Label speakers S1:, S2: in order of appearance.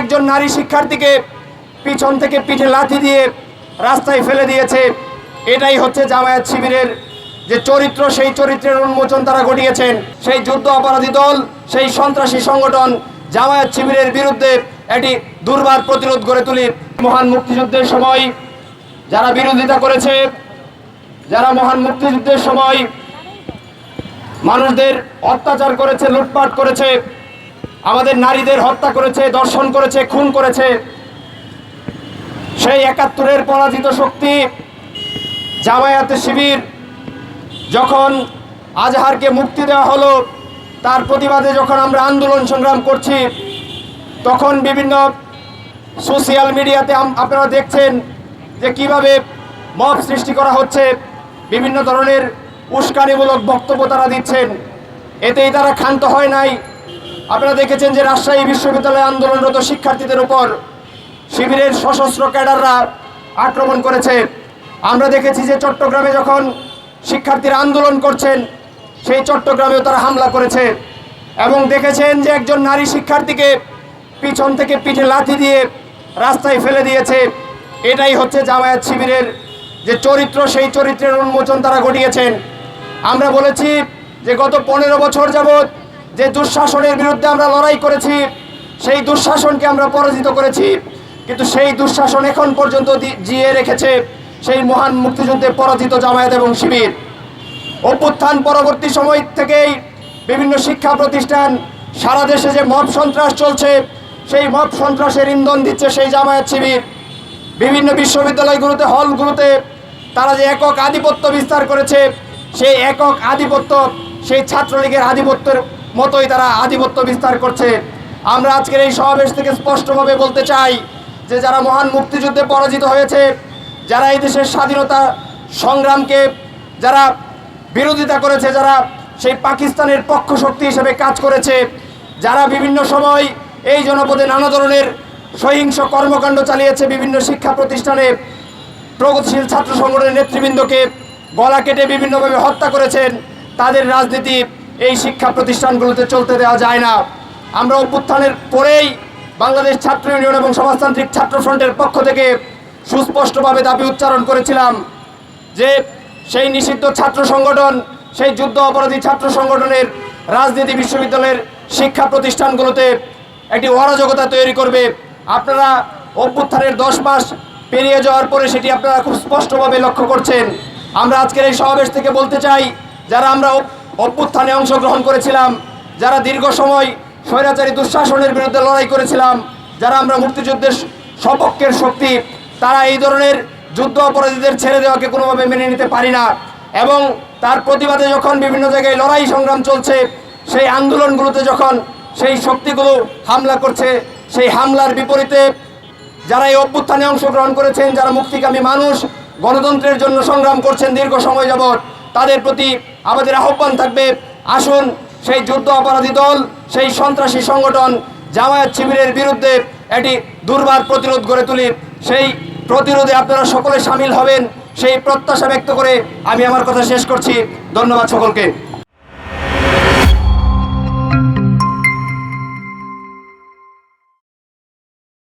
S1: একজন নারী শিক্ষার্থীকে পিছন থেকে পিঠে লাথি দিয়ে রাস্তায় ফেলে দিয়েছে। এটাই হচ্ছে জামায়াত শিবিরের যে চরিত্র, সেই চরিত্রের উন্মোচন তারা ঘটিয়েছেন। সেই যুদ্ধ অপরাধী দল, সেই সন্ত্রাসী সংগঠন জামায়াত শিবিরের বিরুদ্ধে একটি দুর্বার প্রতিরোধ গড়ে তুলি। মহান মুক্তিযুদ্ধের সময় যারা বিরোধিতা করেছে, যারা মহান মুক্তিযুদ্ধের সময় মানুষদের অত্যাচার করেছে, লুটপাট করেছে আমাদের নারীদের হত্যা করেছে, দর্শন করেছে, খুন করেছে। সেই একাত্তরের পরাজিত শক্তি জামায়াতে শিবির যখন আজহারকে মুক্তি দেওয়া হলো, তার প্রতিবাদে যখন আমরা আন্দোলন সংগ্রাম করছি, তখন বিভিন্ন সোশিয়াল মিডিয়াতে আপনারা দেখছেন যে কীভাবে মব সৃষ্টি করা হচ্ছে, বিভিন্ন ধরনের উস্কানিমূলক বক্তব্য তারা দিচ্ছেন। এতেই তারা ক্ষান্ত হয় নাই। আপনারা দেখেছেন যে রাজশাহী বিশ্ববিদ্যালয়ে আন্দোলনরত শিক্ষার্থীদের উপর শিবিরের সশস্ত্র ক্যাডাররা আক্রমণ করেছে। আমরা দেখেছি যে চট্টগ্রামে যখন শিক্ষার্থীরা আন্দোলন করছেন, সেই চট্টগ্রামেও তারা হামলা করেছে এবং দেখেছেন যে একজন নারী শিক্ষার্থীকে পিছন থেকে পিঠে লাথি দিয়ে রাস্তায় ফেলে দিয়েছে। এটাই হচ্ছে জামায়াত শিবিরের যে চরিত্র, সেই চরিত্রের উন্মোচন তারা ঘটিয়েছেন। আমরা বলেছি যে গত পনেরো বছর যাবৎ যে দুঃশাসনের বিরুদ্ধে আমরা লড়াই করেছি, সেই দুঃশাসনকে আমরা পরাজিত করেছি। কিন্তু সেই দুঃশাসন এখন পর্যন্ত জিয়ে রেখেছে সেই মহান মুক্তিযুদ্ধে পরাজিত জামায়াত এবং শিবির। অভ্যুত্থান পরবর্তী সময় থেকেই বিভিন্ন শিক্ষা প্রতিষ্ঠান, সারা দেশে যে মব সন্ত্রাস চলছে, সেই মব সন্ত্রাসের ইন্ধন দিচ্ছে সেই জামায়াত শিবির। বিভিন্ন বিশ্ববিদ্যালয়গুলোতে, হলগুলোতে তারা যে একক আধিপত্য বিস্তার করেছে, সেই একক আধিপত্য সেই ছাত্রলীগের আধিপত্যের মতোই তারা আধিপত্য বিস্তার করছে। আমরা আজকের এই সমাবেশ থেকে স্পষ্টভাবে বলতে চাই যে যারা মহান মুক্তিযুদ্ধে পরাজিত হয়েছে, যারা এই দেশের স্বাধীনতা সংগ্রামকে যারা বিরোধিতা করেছে, যারা সেই পাকিস্তানের পক্ষ শক্তি হিসেবে কাজ করেছে, যারা বিভিন্ন সময় এই জনপদে নানা ধরনের সহিংস কর্মকাণ্ড চালিয়েছে বিভিন্ন শিক্ষা প্রতিষ্ঠানে, প্রগতিশীল ছাত্র সংগঠনের নেতৃবৃন্দকে গলা কেটে বিভিন্নভাবে হত্যা করেছেন, তাদের রাজনীতি এই শিক্ষা প্রতিষ্ঠানগুলোতে চলতে দেওয়া যায় না। আমরা অভ্যুত্থানের পরেই বাংলাদেশ ছাত্র ইউনিয়ন এবং সমাজতান্ত্রিক ছাত্র ফ্রন্টের পক্ষ থেকে সুস্পষ্টভাবে দাবি উচ্চারণ করেছিলাম যে সেই নিষিদ্ধ ছাত্র সংগঠন, সেই যুদ্ধ অপরাধী ছাত্র সংগঠনের রাজনীতি বিশ্ববিদ্যালয়ের শিক্ষা প্রতিষ্ঠানগুলোতে একটি অরাজকতা তৈরি করবে। আপনারা অভ্যুত্থানের দশ মাস পেরিয়ে যাওয়ার পরে সেটি আপনারা খুব স্পষ্টভাবে লক্ষ্য করছেন। আমরা আজকের এই সমাবেশ থেকে বলতে চাই, যারা আমরা অভ্যুত্থানে অংশগ্রহণ করেছিলাম, যারা দীর্ঘ সময় স্বৈরাচারী দুঃশাসনের বিরুদ্ধে লড়াই করেছিলাম, যারা আমরা মুক্তিযুদ্ধের সপক্ষের শক্তি, তারা এই ধরনের যুদ্ধ অপরাধীদের ছেড়ে দেওয়াকে কোনোভাবে মেনে নিতে পারি না। এবং তার প্রতিবাদে যখন বিভিন্ন জায়গায় লড়াই সংগ্রাম চলছে, সেই আন্দোলনগুলোতে যখন সেই শক্তিগুলো হামলা করছে, সেই হামলার বিপরীতে যারা এই অভ্যুত্থানে অংশগ্রহণ করেছেন, যারা মুক্তিকামী মানুষ, গণতন্ত্রের জন্য সংগ্রাম করছেন দীর্ঘ সময় যাবৎ, তাদের প্রতি আমাদের আহ্বান থাকবে, আসুন সেই যুদ্ধ অপরাধী দল, সেই সন্ত্রাসী সংগঠন, জামায়াত শিবিরের বিরুদ্ধে এটি দুর্বার প্রতিরোধ গড়ে তুলি। সেই প্রতিরোধে আপনারা সকলে সামিল হবেন, সেই প্রত্যাশা ব্যক্ত করে আমি আমার কথা শেষ করছি। ধন্যবাদ সকলকে।